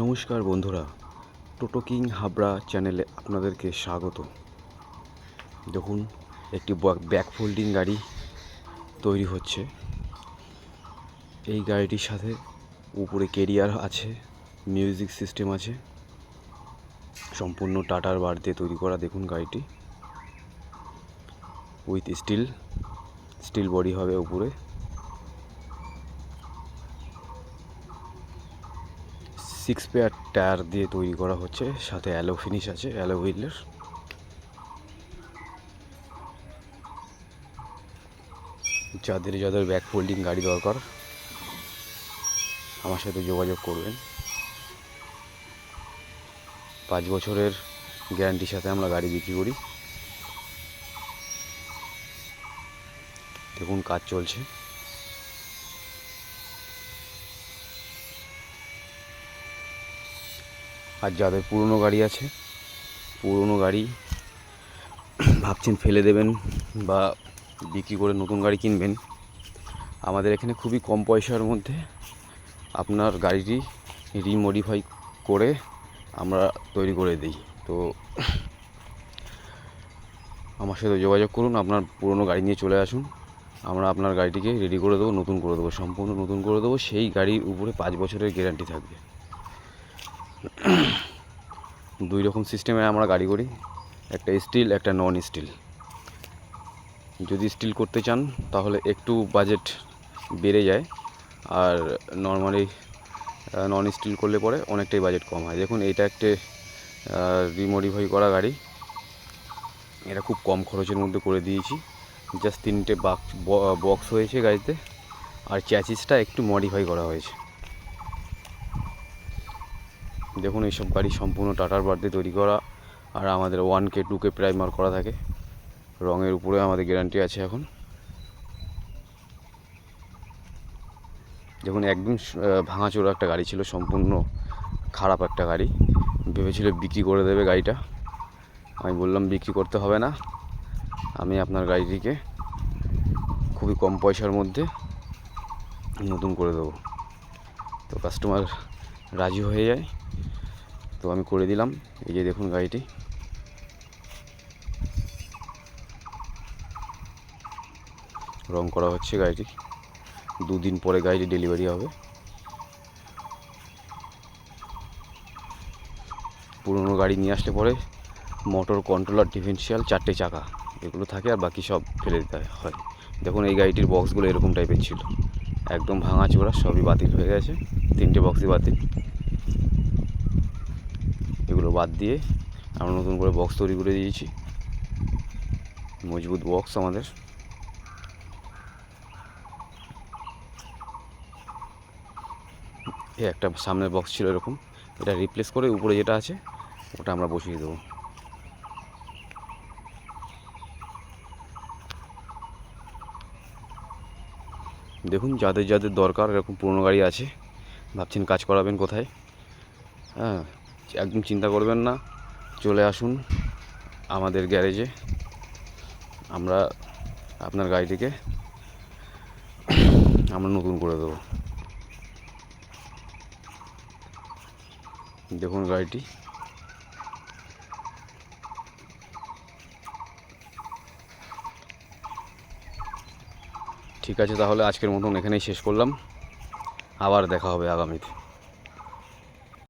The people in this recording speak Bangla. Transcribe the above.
নমস্কার বন্ধুরা, টোটো কিং হাবড়া চ্যানেলে আপনাদেরকে স্বাগত। দেখুন, একটি ব্যাক ফোল্ডিং গাড়ি তৈরি হচ্ছে। এই গাড়িটির সাথে উপরে কেরিয়ার আছে, মিউজিক সিস্টেম আছে, সম্পূর্ণ টাটার বার দিয়ে তৈরি করা দেখুন গাড়িটি। উইথ স্টিল স্টিল বডি হবে উপরে। সিক্স পেয়ার টায়ার দিয়ে তৈরি করা হচ্ছে, সাথে অ্যালো ফিনিশ আছে অ্যালো হুইলের যাদের যাদের ব্যাক ফোল্ডিং গাড়ি দরকার, আমার সাথে যোগাযোগ করবেন। পাঁচ বছরের গ্যারান্টির সাথে আমরা গাড়ি বিক্রি করি। দেখুন কাজ চলছে। আর যাদের পুরনো গাড়ি আছে, পুরনো গাড়ি ভাবছেন ফেলে দেবেন বা বিক্রি করে নতুন গাড়ি কিনবেন, আমাদের এখানে খুবই কম পয়সার মধ্যে আপনার গাড়িটি রিমডিফাই করে আমরা তৈরি করে দিই। তো আমার সাথে যোগাযোগ করুন, আপনার পুরনো গাড়ি নিয়ে চলে আসুন। আমরা আপনার গাড়িটিকে রেডি করে দেবো, নতুন করে দেবো, সম্পূর্ণ নতুন করে দেবো। সেই গাড়ির উপরে পাঁচ বছরের গ্যারান্টি থাকবে। দুই রকম সিস্টেমে আমরা গাড়ি করি, একটা স্টিল একটা নন স্টিল যদি স্টিল করতে চান, তাহলে একটু বাজেট বেড়ে যায়। আর নর্মালি নন স্টিল করলে পরে অনেকটাই বাজেট কম হয়। দেখুন এইটা একটা রিমডিফাই করা গাড়ি। এটা খুব কম খরচের মধ্যে করে দিয়েছি। জাস্ট তিনটে বাক্স হয়েছে গাড়িতে, আর চ্যাচিসটা একটু মডিফাই করা হয়েছে। দেখুন, এইসব গাড়ি সম্পূর্ণ টাটার বার্থে তৈরি করা, আর আমাদের one K two K primer করা থাকে। রঙের উপরে আমাদের গ্যারান্টি আছে এখন। দেখুন, একদম ভাঙাচোরা একটা গাড়ি ছিল, সম্পূর্ণ খারাপ একটা গাড়ি। ভেবেছিল বিক্রি করে দেবে গাড়িটা। আমি বললাম, বিক্রি করতে হবে না। আমি আপনার গাড়িটিকে খুবই কম পয়সার মধ্যে নতুন করে দেবো। তো কাস্টমার রাজি হয়ে যায়। তো আমি করে দিলাম। এই যে দেখুন গাড়িটি। রং করা হচ্ছে গাড়িটি। দুদিন পরে গাড়িটি ডেলিভারি হবে। পুরনো গাড়ি নিয়ে আসলে পরে মোটর কন্ট্রোলার ডিফেন্সিয়াল চারটে চাকা। এগুলো থাকে আর বাকি সব ফেলে দিতে হয়। দেখুন এই গাড়িটির বক্সগুলো এরকম টাইপের ছিল। একদম ভাঙা চোরা, সবই বাতিল হয়ে গেছে। তিনটে বক্সই বাতিল। এগুলো বাদ দিয়ে আমরা নতুন করে বক্স তৈরি করে দিয়েছি। মজবুত বক্স আমাদের। একটা সামনের বক্স ছিল এরকম। এটা রিপ্লেস করে উপরে যেটা আছে, ওটা আমরা বসিয়ে দেবো। দেখুন, যাদের যাদের দরকার, এরকম পুরনো গাড়ি আছে, ভাবছেন কাজ করাবেন কোথায়? হ্যাঁ একদম চিন্তা করবেন না, চলে আসুন আমাদের গ্যারেজে। আমরা আপনার গাড়িটিকে আমরা নতুন করে দেবো। দেখুন গাড়িটি। ঠিক আছে তাহলে আজকের মতন এখানেই শেষ করলাম। আবার দেখা হবে আগামীতে।